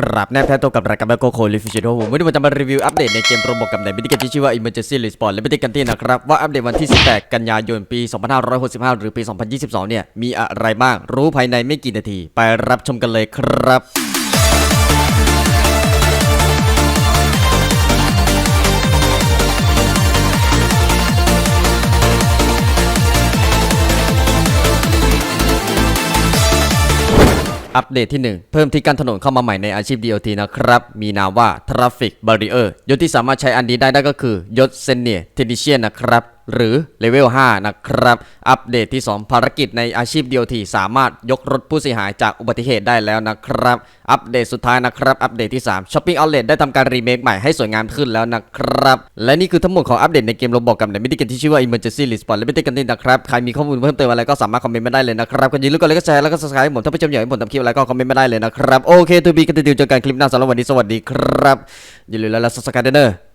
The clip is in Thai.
กราบแนบแท้ตัวกับรายการแบโกโคลิฟิชโดผมวันนี้ผมจะมารีวิวอัปเดตในเกมโรบอทกับในวิดีเกมที่ชื่อว่า Emergency Response และวิติกันที่นะครับ ว่าอัปเดตวันที่ 18 กันยายน ปี 2565 หรือปี 2022 เนี่ย มีอะไรบ้างรู้ภายในไม่กี่นาที ไปรับชมกันเลยครับ อัปเดตที่ 1 เพิ่มที่กั้นถนนเข้ามาใหม่ในอาชีพ DOT นะครับ มีนามว่า Traffic Barrier ยศที่สามารถใช้อันนี้ได้นั่นก็คือยศ Senior Technician นะครับ หรือเลเวล5นะครับ อัปเดตที่ 2 ภารกิจในอาชีพ DOT สามารถยกรถผู้เสียหายจากอุบัติเหตุได้แล้วนะครับ อัปเดตสุดท้ายนะครับ อัปเดตที่ 3 Shopping Outlet ได้ทำการรีเมคใหม่ให้สวยงามขึ้นแล้วนะครับ และนี่คือทั้งหมดของอัปเดตในเกมโรบอกกับในมิติเกมที่ชื่อว่า Emergency Response และมิติกันนี้นะครับ ใครมีข้อมูลเพิ่มเติมอะไรก็สามารถคอมเมนต์มาได้เลยนะครับก็อย่าลืมกดไลค์กดแชร์แล้วก็ subscribe ให้ผมถ้าผู้ชมอยากให้ผมทำคลิปอะไรก็คอมเมนต์มาได้เลยนะครับโอเคทูบีกันติวเจอกันคลิปหน้าสำหรับวันนี้สวัสดีครับอย่าลืมแล้ว subscribe ด้อ